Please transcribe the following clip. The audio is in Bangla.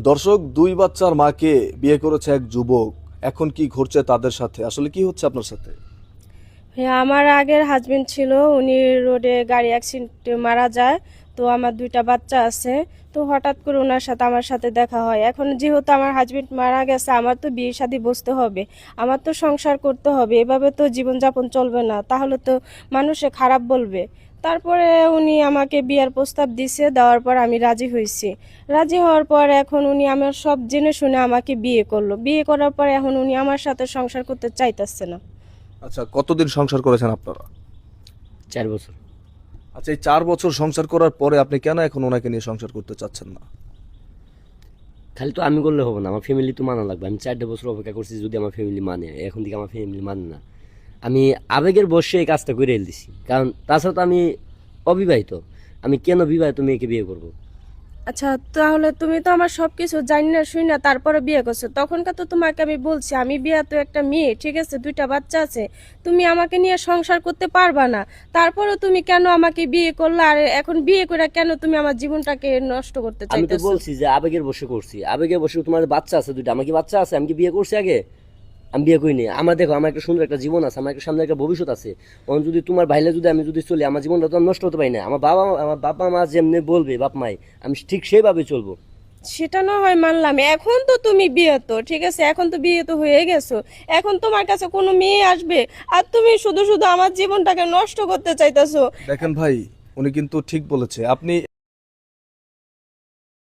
দর্শক, দুই বাচ্চার মাকে বিয়ে করেছে এক যুবক। এখন কি ঘটছে তাদের সাথে? আসলে কি হচ্ছে আপনার সাথে? আমার আগের হাজবেন্ড ছিল, উনি রোডে গাড়ি অ্যাক্সিডেন্টে মারা যায়, তো আমার দুইটা বাচ্চা আছে, তো হঠাৎ করে ওনার সাথে, আমার সাথে দেখা হয়। এখন যেহেতু আমার হাজবেন্ড মারা গেছে, আমার তো বিয়ে শাদী বসতে হবে, আমার তো সংসার করতে হবে, এভাবে তো জীবনযাপন চলবে না, তাহলে তো মানুষে খারাপ বলবে। তারপরে উনি আমাকে বিয়ার প্রস্তাব দিছে, দেওয়ার পর আমি রাজি হয়েছি। রাজি হওয়ার পর এখন উনি আমার সব জেনে শুনে আমাকে বিয়ে করল। বিয়ে করার পর এখন উনি আমার সাথে সংসার করতে চাইতেছে না। আচ্ছা কতদিন সংসার করেছেন আপনারা? চার বছর। আচ্ছা এই চার বছর সংসার করার পরে আপনি কেন এখন ওনাকে নিয়ে সংসার করতে চাচ্ছেন না? খালি তো আমি করলে হবে না আমার ফ্যামিলি তো মানা লাগবে। আমি চারটে বছর অপেক্ষা করছি যদি আমার ফ্যামিলি মানে এখন থেকে আমার ফ্যামিলি মানে না। আমি আবেগের বসে এই কাজটা করে দিছি কারণ তাছাড়া তো আমি অবিবাহিত। আমি কেন বিবাহিত মেয়েকে বিয়ে করব? আচ্ছা তাহলে তুমি তো আমার সবকিছু জানি না শুনি না তারপরে বিয়ে করছ। তখনকার তো তোমাকে আমি বলছি আমি বিয়ে তো একটা মেয়ে ঠিক আছে দুইটা বাচ্চা আছে। তুমি আমাকে নিয়ে সংসার করতে পারবা না। তারপরে তুমি কেন আমাকে বিয়ে করলে? আর এখন বিয়ে করে কেন তুমি আমার জীবনটাকে নষ্ট করতে আমি তো বলছি যে আবেগের বসে করছি। আবেগের বসে তোমার বাচ্চা আছে দুইটা। আমার কি বাচ্চা আছে? আমি কি বিয়ে করছি আগে? আমি বিয়ে করিনি। আমার দেখো আমার একটা সুন্দর একটা জীবন আছে আমার একটা সামনে একটা ভবিষ্যৎ আছে। অন যদি তোমার ভাইলে যদি আমি যদি চলি আমার জীবনটা তো আমি নষ্ট হতে পারি না। আমার বাবা আমার বাবা মা যেমনি বলবে বাপ মাই আমি ঠিক সেইভাবে চলবো। সেটা না হয় মানলাম। এখন তো তুমি বিয়ে তো ঠিক আছে? এখন তো বিয়ে তো হয়ে গেছো। এখন তোমার কাছে কোনো মেয়ে আসবে? আর তুমি শুধু শুধু আমার জীবনটাকে নষ্ট করতে চাইতেছো? দেখেন ভাই উনি কিন্তু ঠিক বলেছে। আপনি